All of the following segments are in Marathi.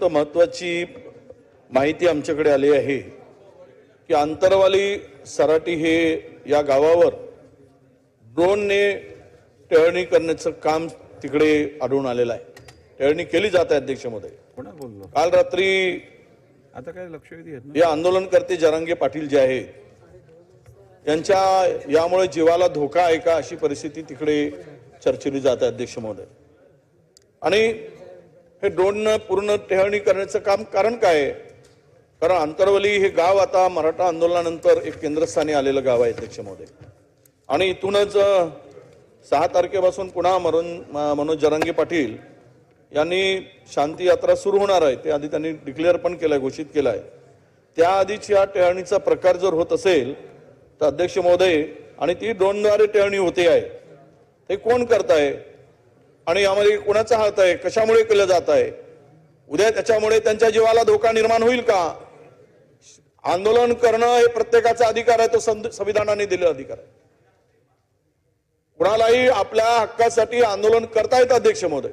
अत्यंत महत्वाची माहिती आमच्याकडे आली आहे की आंतरवाली सराटी हे या गावावर ड्रोनने टेळणी करण्याचं काम तिकडे आढळून आलेलं आहे. टेळणी केली जात आहे अध्यक्ष महोदय कोणा बोललो? काल रात्री आता काय ना? हे आंदोलनकर्ते जरांगे पाटील जे आहेत यांच्या यामुळे जीवाला धोका आहे का अशी परिस्थिती तिकडे चर्चेली जात आहे अध्यक्ष महोदय आणि हे दोन पूर्ण टेहळणी करण्याचं काम कारण काय आहे? कारण अंतरवली हे गाव आता मराठा आंदोलनानंतर एक केंद्रस्थानी आलेलं गाव आहे अध्यक्ष महोदय. आणि इथूनच सहा तारखेपासून पुन्हा मरण म- मनोज जरांगे पाटील यांनी शांती यात्रा सुरू होणार आहे. ते आधी त्यांनी डिक्लेअर पण केलं आहे घोषित केलंय. त्याआधीच या टेहळणीचा प्रकार जर होत असेल तर अध्यक्ष महोदय आणि ती ड्रोनद्वारे टेहळणी होते आहे. ते कोण करताय? आणि यामध्ये कोणाचा हात आहे? कशामुळे केलं जात आहे? उद्या त्याच्यामुळे त्यांच्या जीवाला धोका निर्माण होईल का? आंदोलन करणं हे प्रत्येकाचा अधिकार आहे तो संविधानाने दिलेला अधिकार आहे. कुणालाही आपल्या हक्कासाठी आंदोलन करता येतं अध्यक्ष महोदय.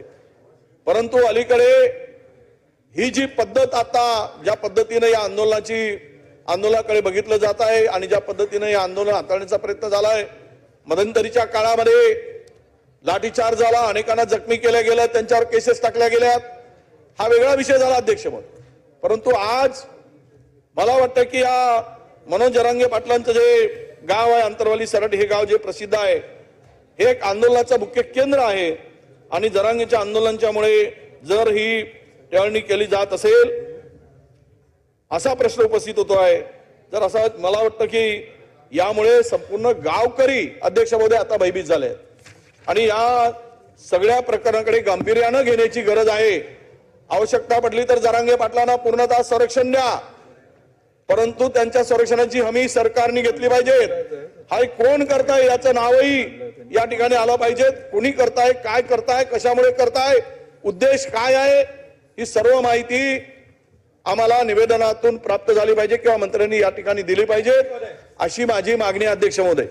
परंतु अलीकडे ही जी पद्धत आता ज्या पद्धतीने या आंदोलनाची आंदोलनाकडे बघितलं जात आहे आणि ज्या पद्धतीने हे आंदोलन हाताळण्याचा प्रयत्न झाला आहे मध्यंतरीच्या काळामध्ये लाठीचार्ज झाला अनेकांना जखमी केल्या गेल्या त्यांच्यावर केसेस टाकल्या गेल्यात हा वेगळा विषय झाला अध्यक्ष परंतु आज मला वाटतं की या मनोज जरांगे पाटलांचं जे गाव आहे अंतरवाली सरट हे गाव जे प्रसिद्ध आहे हे एक आंदोलनाचं मुख्य केंद्र आहे. आणि जरांगेच्या आंदोलनाच्यामुळे जर ही टेळणी केली जात असेल असा प्रश्न उपस्थित होतो आहे जर असा मला वाटतं की यामुळे संपूर्ण गावकरी अध्यक्षामध्ये आता भयभीत झाले आहेत. आणि या सगळ्या प्रकरणाकडे गांभीर्यानं घेण्याची गरज आहे. आवश्यकता पडली तर जरांगे पाटलांना पूर्णतः संरक्षण द्या. परंतु त्यांच्या संरक्षणाची हमी सरकारने घेतली पाहिजे हा कोण करताय याचं नावही या ठिकाणी आलं पाहिजे कोणी करताय काय करताय कशामुळे करताय उद्देश काय आहे ही सर्व माहिती आम्हाला निवेदनातून प्राप्त झाली पाहिजे किंवा मंत्र्यांनी या ठिकाणी दिली पाहिजे. अशी माझी मागणी अध्यक्ष महोदय.